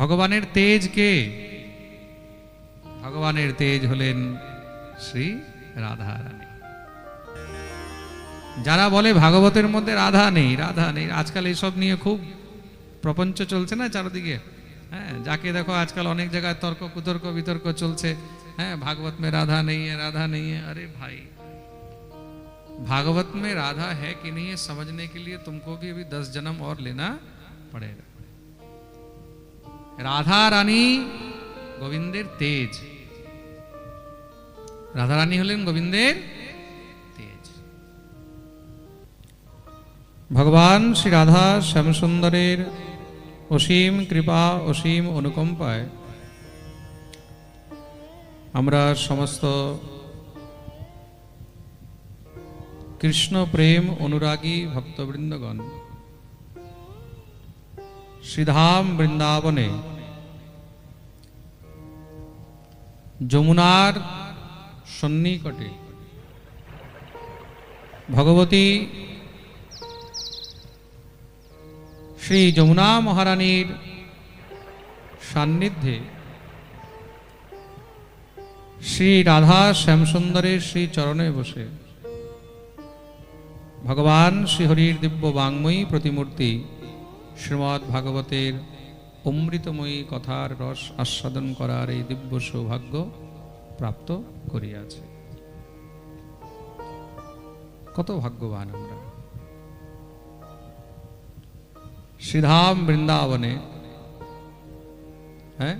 ভগবানের তেজ কে ভগবানের তেজ হলেন শ্রী রাধা রানী যারা বলে ভাগবতের মধ্যে রাধা নেই রাধা নেই আজকাল এইসব নিয়ে খুব প্রপঞ্চ চলছে না চারদিকে হ্যাঁ যাকে দেখো আজকাল অনেক জায়গায় তর্ক কুতর্ক বিতর্ক চলছে হ্যাঁ भागवत में राधा नहीं है राधा नहीं है अरे भाई भागवत में राधा है कि नहीं है समझने के लिए तुमको भी अभी दस जन्म और लेना पड़ेगा রাধা রানী গোবিন্দের তেজ। রাধা রানী হলেন গোবিন্দের তেজ। ভগবান শ্রী রাধা শ্যামসুন্দরের অসীম কৃপা, অসীম অনুকম্পায় আমরা সমস্ত কৃষ্ণ প্রেম অনুরাগী ভক্তবৃন্দগণ, শ্রীধাম বৃন্দাবনে যমুনার সন্নিকটে। ভগবতী শ্রী যমুনা মহারানীর সান্নিধ্যে শ্রী রাধা শ্যামসুন্দরের শ্রী চরণে বসে ভগবান শ্রীহরির দিব্য বাংময়ী প্রতিমূর্তি শ্রীমদ্ ভাগবতের অমৃতময়ী কথার রস আস্বাদন করার এই দিব্য সৌভাগ্য প্রাপ্ত করিয়াছে। কত ভাগ্যবান আমরা। শ্রীধাম বৃন্দাবনে হ্যাঁ?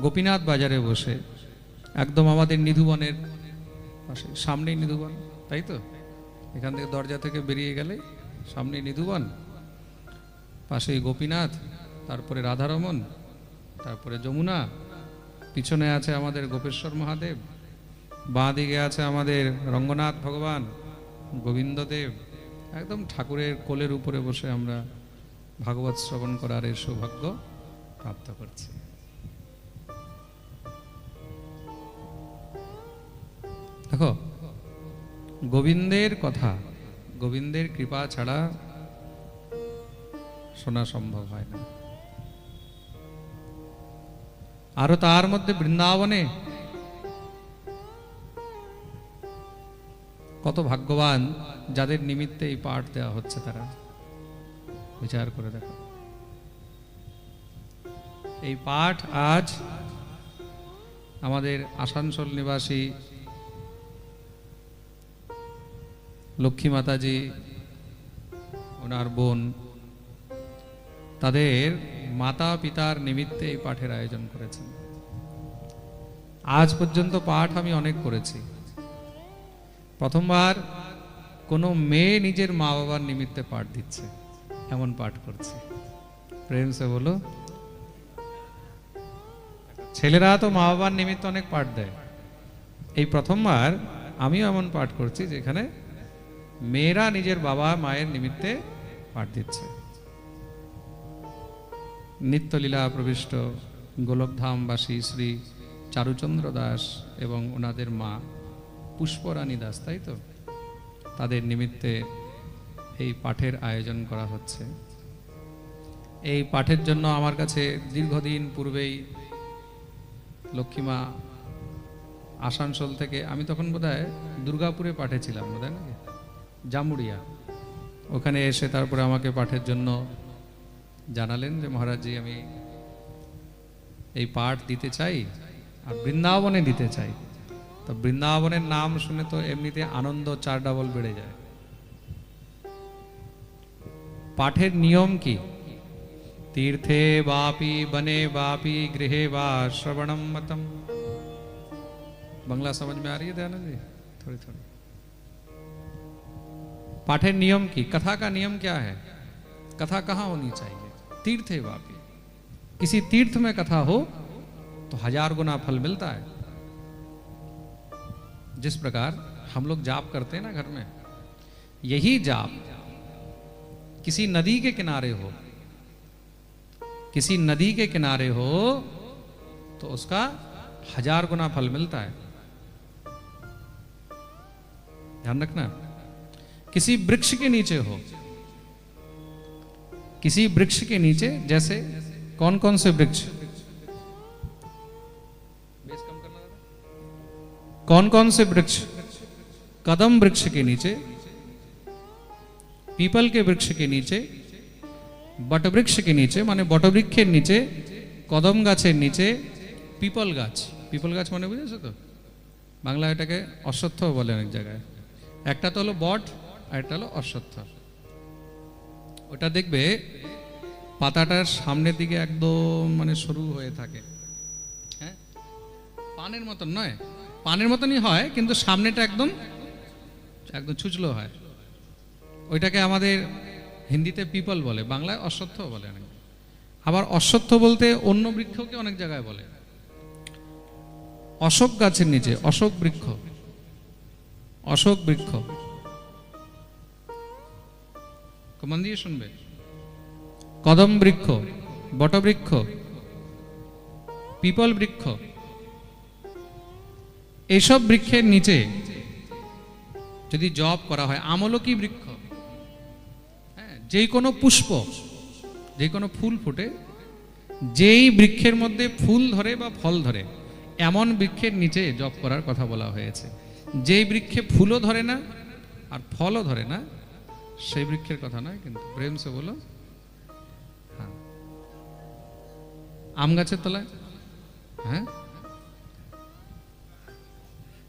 গোপীনাথ বাজারে বসে একদম আমাদের নিধুবনের পাশে, সামনেই নিধুবন, তাই তো? এখান থেকে দরজা থেকে বেরিয়ে গেলে সামনেই নিধুবন। পাশেই গোপীনাথ, তারপরে রাধারমন, তারপরে যমুনা, পিছনে আছে আমাদের গোপেশ্বর মহাদেব বাঁ দিকে আছে আমাদের রঙ্গনাথ ভগবান, গোবিন্দদেব, একদম ঠাকুরের কোলের উপরে বসে আমরা ভাগবত শ্রবণ করার এই সৌভাগ্য প্রাপ্ত করছি। দেখো, গোবিন্দের কথা, গোবিন্দের কৃপা ছাড়া শোনা সম্ভব হয় না। আরও তার মধ্যে বৃন্দাবনে কত ভাগ্যবান যাদের নিমিত্তে এই পাঠ দেওয়া হচ্ছে তারা। বিচার করে দেখো। এই পাঠ আজ আমাদের আসানসোল নিবাসী লক্ষ্মী মাতাজি, ওনার বোন তাদের মাতা পিতার নিমিত্তে এই পাঠের আয়োজন করেছেন। আজ পর্যন্ত পাঠ আমি অনেক করেছি। প্রথমবার কোনো মেয়ে নিজের মা বাবার নিমিত্তে পাঠ দিচ্ছে, এমন পাঠ করছে। প্রেম সে বলো ছেলেরা তো মা বাবার নিমিত্তে অনেক পাঠ দেয়। এই প্রথমবার আমিও এমন পাঠ করছি যেখানে মেয়েরা নিজের বাবা মায়ের নিমিত্তে পাঠ দিচ্ছে। নিত্যলীলা প্রবিষ্ট গোলকধামবাসী শ্রী চারুচন্দ্র দাস এবং ওনাদের মা পুষ্পরানী দাস, তাই তো? তাদের নিমিত্তে এই পাঠের আয়োজন করা হচ্ছে। এই পাঠের জন্য আমার কাছে দীর্ঘদিন পূর্বেই লক্ষ্মীমা আসানসোল থেকে, আমি তখন বোধহয় দুর্গাপুরে পাঠেছিলাম বোধহয় নাকি? জামুড়িয়া। ওখানে এসে তারপরে আমাকে পাঠের জন্য জানালেন যে মহারাজজি আমি এই পাঠ দিতে চাই আর বৃন্দাবনে দিতে চাই তো বৃন্দাবনের নাম শুনে তো এমনিতে আনন্দ চার ডাবল বেড়ে যায় পাঠের নিয়ম কি তীর্থে বাপি বনে बापी गृहे वा श्रवणम मतम বাংলা समझ में आ रही है दयानंद जी थोड़ी थोड़ी पाठेर नियम की कथा का नियम क्या है कथा कहाँ होनी चाहिए तीर्थे वापी किसी तीर्थ में कथा हो तो हज़ार गुना फल मिलता है। जिस प्रकार हम लोग जाप करते हैं ना घर में, यही जाप किसी नदी के किनारे हो, किसी नदी के किनारे हो तो उसका हज़ार गुना फल मिलता है। ध्यान रखना, किसी वृक्ष के नीचे हो किसी वृक्ष के नीचे जैसे कौन कौन से वृक्ष कौन कौन से वृक्ष कदम वृक्ष के नीचे पीपल के वृक्ष के नीचे বট বৃক্ষ के नीचे মানে বটবৃক্ষের নিচে কদম গাছের নিচে পিপল গাছ পিপল গাছ মানে বুঝেছো তো বাংলা এটাকে অশ্বত্থ বলে অনেক জায়গায় একটা তো হলো বট আর একটা হলো অশ্বত্থ ওটা দেখবে পাতাটার সামনের দিকে একদম মানে সরু হয়ে থাকে। হ্যাঁ? পানের মতন নয়। পানের মতনই হয়, কিন্তু সামনেটা একদম একদম ছুচলো হয়। ওইটাকে আমাদের হিন্দিতে পিপল বলে, বাংলায় অশ্বত্থ বলে অনেক। আবার অশ্বত্থ বলতে অন্য বৃক্ষকে অনেক জায়গায় বলে। অশোক গাছের নিচে, অশোক বৃক্ষ। অশোক বৃক্ষ। মন দিয়ে শুনবে? কদম বৃক্ষ, বটবৃক্ষ, পিপল বৃক্ষ, এসব বৃক্ষের নিচে যদি জব করা হয়, আমলকি বৃক্ষ হ্যাঁ যেই কোনো পুষ্প যে কোনো ফুল ফুটে, যেই বৃক্ষের মধ্যে ফুল ধরে বা ফল ধরে, এমন বৃক্ষের নিচে জব করার কথা বলা হয়েছে। যেই বৃক্ষে ফুলও ধরে না, আর ফলও ধরে না সেই বৃক্ষের কথা নয়, কিন্তু প্রেম সে বলো হ্যাঁ। আম গাছের তলায়? হ্যাঁ।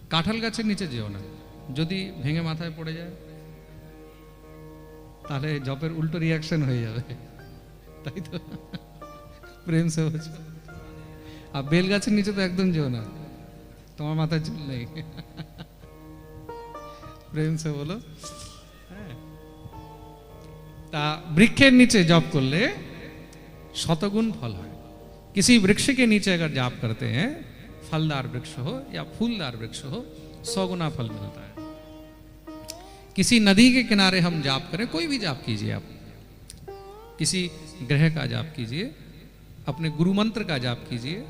কাঁঠাল গাছের নিচে যেও না। যদি ভেঙে মাথায় পড়ে যায়, তাহলে জপের উল্টো রিয়াকশন হয়ে যাবে। তাই তো। প্রেম সে বলছে। আর বেল গাছের নিচে তো একদম যেও না। তোমার মাথায় চুল নেই। প্রেম সে বলো। তা বৃক্ষের নিচে জপ করলে शतगुण फल है किसी वृक्ष के नीचे अगर जाप करते हैं फलदार वृक्ष हो या फूलदार वृक्ष हो सौ गुना फल मिलता है किसी नदी के किनारे हम जाप करें कोई भी जाप कीजिए आप किसी ग्रह का जाप कीजिए अपने गुरु मंत्र का जाप कीजिए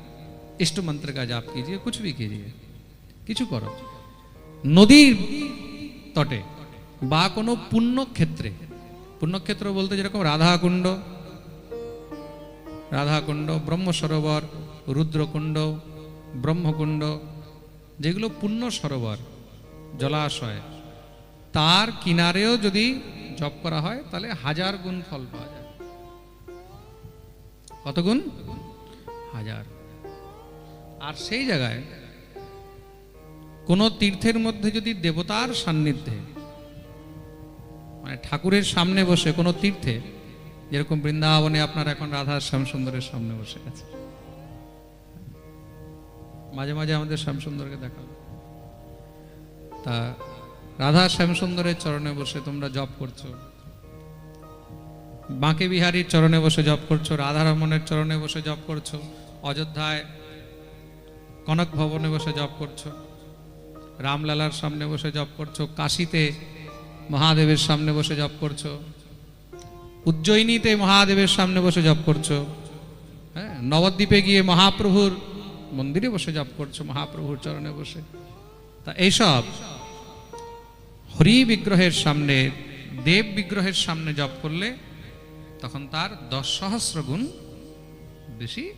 इष्ट मंत्र का जाप कीजिए कुछ भी कीजिए কিছু করো নদীর তটে বা কোনো পুণ্যক্ষেত্রে পুণ্যক্ষেত্র বলতে যেরকম রাধাকুণ্ড রাধাকুণ্ড ব্রহ্ম সরোবর রুদ্রকুণ্ড, ব্রহ্মকুণ্ড, যেগুলো পুণ্য সরোবর জলাশয়, তার কিনারেও যদি জপ করা হয়, তাহলে হাজার গুণ ফল পাওয়া যায়। কত গুণ? হাজার। আর সেই জায়গায় কোনো তীর্থের মধ্যে যদি দেবতার সান্নিধ্যে মানে ঠাকুরের সামনে বসে কোনো তীর্থে, যেরকম বৃন্দাবনে আপনার এখন রাধা শ্যামসুন্দরের সামনে বসে আছে। মাঝে মাঝে আমাদের শ্যামসুন্দরকে দেখাবো তা রাধা শ্যামসুন্দরের চরণে বসে তোমরা জপ করছ। বাঁকে বিহারীর চরণে বসে জপ করছ। রাধারমণের চরণে বসে জপ করছ। অযোধ্যায় কনক ভবনে বসে জপ করছ। রামলালার সামনে বসে জপ করছ। কাশীতে মহাদেবের সামনে বসে জপ করছ। উজ্জয়িনীতে মহাদেবের সামনে বসে জপ করছ। হ্যাঁ নবদ্বীপে গিয়ে মহাপ্রভুর মন্দিরে বসে জপ করছ, মহাপ্রভুর চরণে বসে। তা এইসব হরি বিগ্রহের সামনে, দেব বিগ্রহের সামনে জপ করলে তখন তার দশ সহস্র গুণ বেশি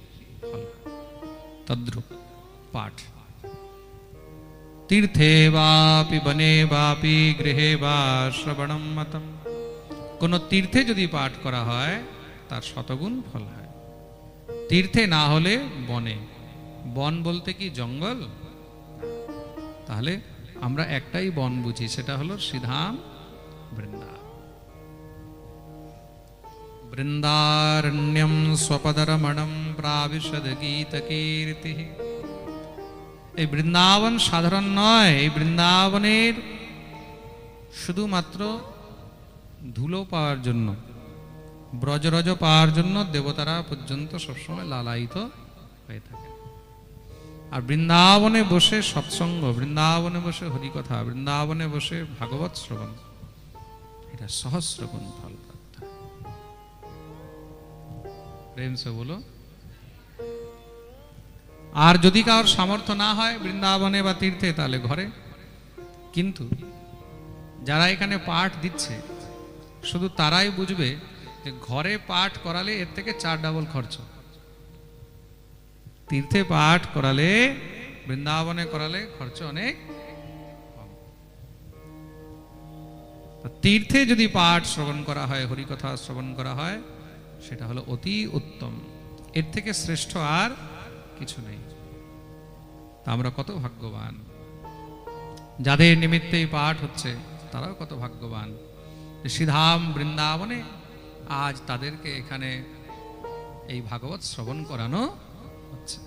তদ্রুপ পাঠ। তীর্থে বাপি বনে বাপি গৃহে বা শ্রবণম মতম কোনো তীর্থে যদি পাঠ করা হয় তার শতগুণ ফল হয় তীর্থে না হলে বনে বন বলতে কি জঙ্গল তাহলে আমরা একটাই বন বুঝি সেটা হলো শ্রীধাম বৃন্দা বৃন্দারণ্যম স্বপদরমণম প্রাবিশদ গীত কীর্তি এই বৃন্দাবন সাধারণ নয়, এই বৃন্দাবনের শুধুমাত্র ধুলো পাওয়ার জন্য, ব্রজরজ পাওয়ার জন্য দেবতারা পর্যন্ত সবসময় লালায়িত হয়ে থাকে। আর বৃন্দাবনে বসে সৎসঙ্গ, বৃন্দাবনে বসে হরিকথা, বৃন্দাবনে বসে ভাগবত শ্রবণ, এটা সহস্র গুণ ফল প্রাপ্ত প্রেম সে বলো আর যদি কারোর সামর্থ্য না হয় বৃন্দাবনে বা তীর্থে, তাহলে ঘরে। কিন্তু যারা এখানে পাঠ দিচ্ছে, শুধু তারাই বুঝবে যে ঘরে পাঠ করালে এর থেকে চার ডাবল খরচ। তীর্থে পাঠ করালে, বৃন্দাবনে করালে খরচ অনেক তীর্থে যদি পাঠ শ্রবণ করা হয়, হরিকথা শ্রবণ করা হয়, সেটা হলো অতি উত্তম। এর থেকে শ্রেষ্ঠ আর কিছু নেই। তা আমরা কত ভাগ্যবান। যাদের নিমিত্তে পাঠ হচ্ছে, তারাও কত ভাগ্যবান। শ্রীধাম বৃন্দাবনে আজ তাদেরকে এখানে এই ভাগবত শ্রবণ করানো হচ্ছে।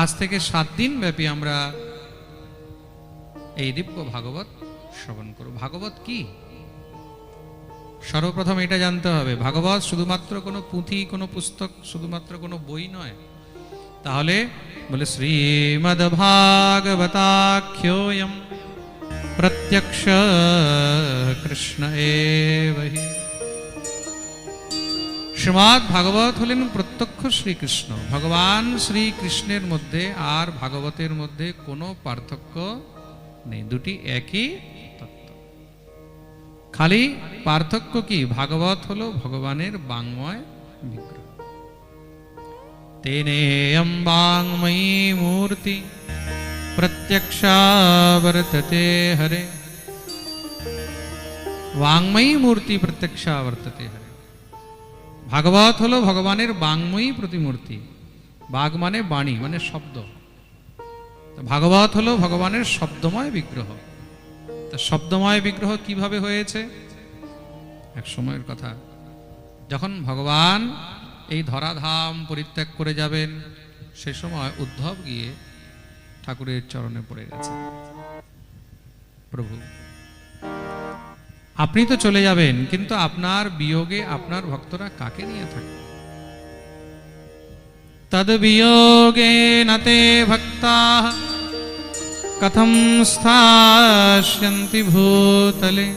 আজ থেকে সাত দিন ব্যাপী আমরা এই দিব্য ভাগবত শ্রবণ করব। ভাগবত কি? সর্বপ্রথম এটা জানতে হবে, ভাগবত শুধুমাত্র কোনো পুঁথি, কোনো পুস্তক, শুধুমাত্র কোনো বই নয়। তাহলে বলে শ্রীমদ ভাগবতাখ্যোয়ম প্রত্যক্ষ কৃষ্ণ এবহি। শ্রীমৎ ভাগবত হলেন প্রত্যক্ষ শ্রীকৃষ্ণ। ভগবান শ্রীকৃষ্ণের মধ্যে আর ভাগবতের মধ্যে কোনো পার্থক্য নেই। দুটি একই খালি পার্থক্য কি? ভাগবত হলো ভগবানের বাংময় বিগ্রহ। তেনেয়ম বাংময়ী মূর্তি, প্রত্যক্ষা বর্ততে হরে। বাংময়ী মূর্তি, প্রত্যক্ষা বর্ততে হরে। ভাগবত হলো ভগবানের বাংময়ী প্রতিমূর্তি। বাঘ মানে বাণী মানে শব্দ। ভাগবত হলো ভগবানের শব্দময় বিগ্রহ। তা শব্দময় বিগ্রহ কীভাবে হয়েছে? এক সময়ের কথা। যখন ভগবান এই ধরাধাম পরিত্যাগ করে যাবেন, সে সময় উদ্ধব গিয়ে ঠাকুরের চরণে পড়ে গেছে। প্রভু, আপনি তো চলে যাবেন, কিন্তু আপনার বিয়োগে আপনার ভক্তরা কাকে নিয়ে থাকে? তদ বিয়োগে নতে ভক্তা কথম স্থাস্যন্তি ভূতলে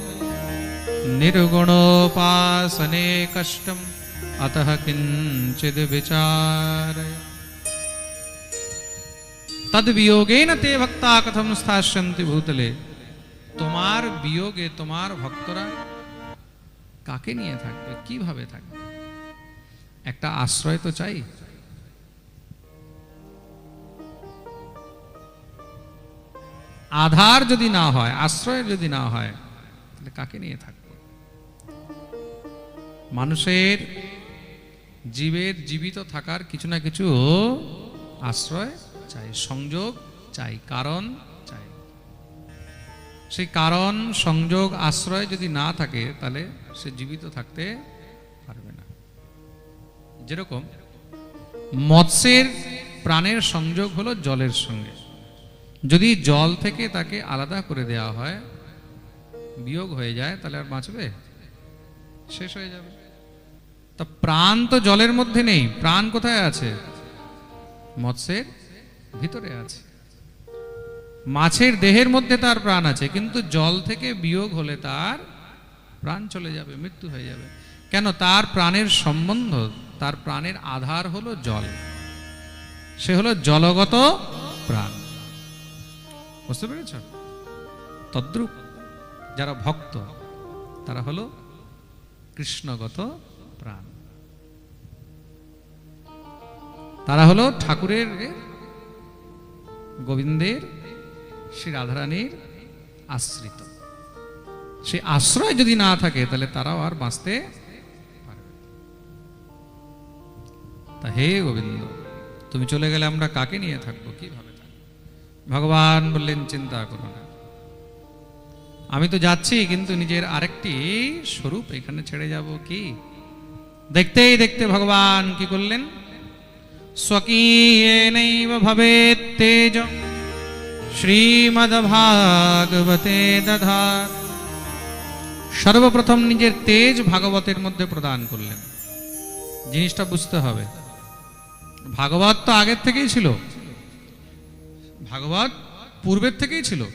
निर्गुणोपासने कष्टम अतः किंचिद विचार तद वियोगे न ते भक्ता कथम स्थास्यन्ति भूतले তোমার বিয়োগে তোমার ভক্তরা কাকে নিয়ে থাকবে কিভাবে থাকবে একটা আশ্রয় তো চাই আধার যদি না হয়, আশ্রয় যদি না হয়, তাহলে কাকে নিয়ে থাকবে? মানুষের জীবের জীবিত থাকার কিছু না কিছু আশ্রয় চাই, সংযোগ চাই, কারণ চাই। সেই কারণ, সংযোগ, আশ্রয় যদি না থাকে, তাহলে সে জীবিত থাকতে পারবে না। যেরকম মৎস্যের প্রাণের সংযোগ হলো জলের সঙ্গে। যদি জল থেকে তাকে আলাদা করে দেওয়া হয়, বিয়োগ হয়ে যায়, তাহলে আর বাঁচবে? শেষ হয়ে যাবে। তা প্রাণ তো জলের মধ্যে নেই, প্রাণ কোথায় আছে? মৎস্যের ভিতরে আছে। মাছের দেহের মধ্যে তার প্রাণ আছে, কিন্তু জল থেকে বিয়োগ হলে তার প্রাণ চলে যাবে, মৃত্যু হয়ে যাবে। কেন? তার প্রাণের সম্বন্ধ, তার প্রাণের আধার হলো জল। সে হলো জলগত প্রাণ। বুঝতে পেরেছ? তদ্রুপ যারা ভক্ত, তারা হলো কৃষ্ণগত প্রাণ। তারা হলো ঠাকুরের, গোবিন্দের, শ্রী রাধারানীর আশ্রিত। সে আশ্রয় যদি না থাকে, তাহলে তারাও আর বাঁচতে পারবে তা হে গোবিন্দ, তুমি চলে গেলে আমরা কাকে নিয়ে থাকব? কীভাবে ভগবান বললেন, চিন্তা করো না। আমি তো যাচ্ছি, কিন্তু নিজের আরেকটি স্বরূপ এখানে ছেড়ে যাব কি? দেখতেই দেখতে ভগবান কি করলেন? স্বকীয়েনৈব তেজ শ্রীমদ্ভাগবতে দধার সর্বপ্রথম নিজের তেজ ভাগবতের মধ্যে প্রদান করলেন। জিনিসটা বুঝতে হবে। ভাগবত তো আগের থেকেই ছিল। ভাগবত পূর্বের থেকেই ছিল।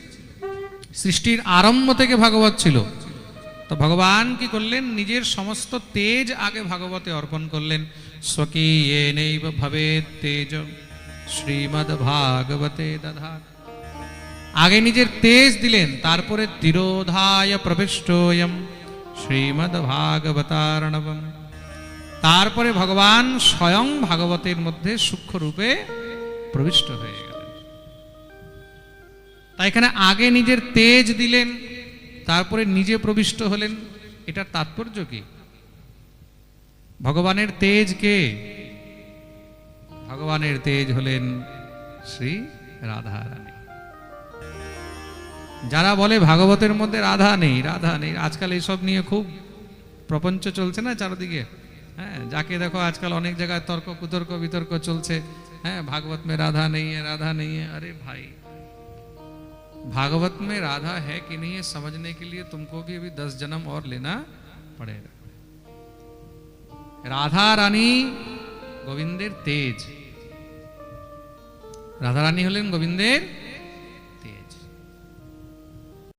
সৃষ্টির আরম্ভ থেকে ভাগবত ছিল। তো ভগবান কি করলেন? নিজের সমস্ত তেজ আগে ভাগবতে অর্পণ করলেন। স্বকীয়েনৈব ভবেৎ তেজ। শ্রীমদ ভাগবতে দধার আগে নিজের তেজ দিলেন, তারপরে তিরোধায় প্রবিষ্টয়ম। শ্রীমদ ভাগবতারণবম। তারপরে ভগবান স্বয়ং ভাগবতের মধ্যে সূক্ষ্মরূপে প্রবিষ্ট হয়ে তাই এখানে আগে নিজের তেজ দিলেন, তারপরে নিজে প্রবিষ্ট হলেন। এটার তাৎপর্য কি? ভগবানের তেজ কে? ভগবানের তেজ হলেন শ্রী রাধা রানী যারা বলে ভাগবতের মধ্যে রাধা নেই রাধা নেই, আজকাল এইসব নিয়ে খুব প্রপঞ্চ চলছে না চারদিকে? হ্যাঁ যাকে দেখো আজকাল অনেক জায়গায় তর্ক কুতর্ক বিতর্ক চলছে। হ্যাঁ ভাগবত মে রাধা নেই রাধা নেই আরে ভাই। भागवत में राधा है कि नहीं है समझने के लिए तुमको भी अभी दस जन्म और लेना पड़ेगा রাধা রানী গোবিন্দের তেজ রাধা রানী হলেন গোবিন্দের